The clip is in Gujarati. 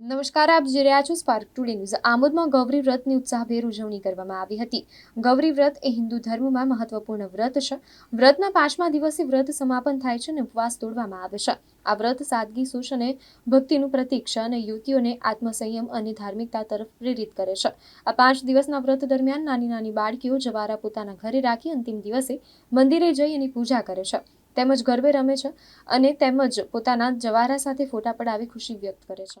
નમસ્કાર, આપ જોઈ રહ્યા છો સ્પાર્ક ટુડે ન્યૂઝ આમોદમાં ગૌરી વ્રતની ઉત્સાહભેર ઉજવણી કરવામાં આવી હતી. ગૌરી વ્રત એ હિન્દુ ધર્મમાં મહત્વપૂર્ણ વ્રત છે. વ્રતના પાંચમા દિવસે વ્રત સમાપન થાય છે અને ઉપવાસ તોડવામાં આવે છે. આ વ્રત સાદગી સુશ અને ભક્તિનું પ્રતીક છે અને યુવતીઓને આત્મસંયમ અને ધાર્મિકતા તરફ પ્રેરિત કરે છે. આ પાંચ દિવસના વ્રત દરમિયાન નાની નાની બાળકીઓ જવારા પોતાના ઘરે રાખી અંતિમ દિવસે મંદિરે જઈ એની પૂજા કરે છે. તેમજ ગરબે રમે છે અને તેમજ પોતાના જવારા સાથે ફોટા પડાવી ખુશી વ્યક્ત કરે છે.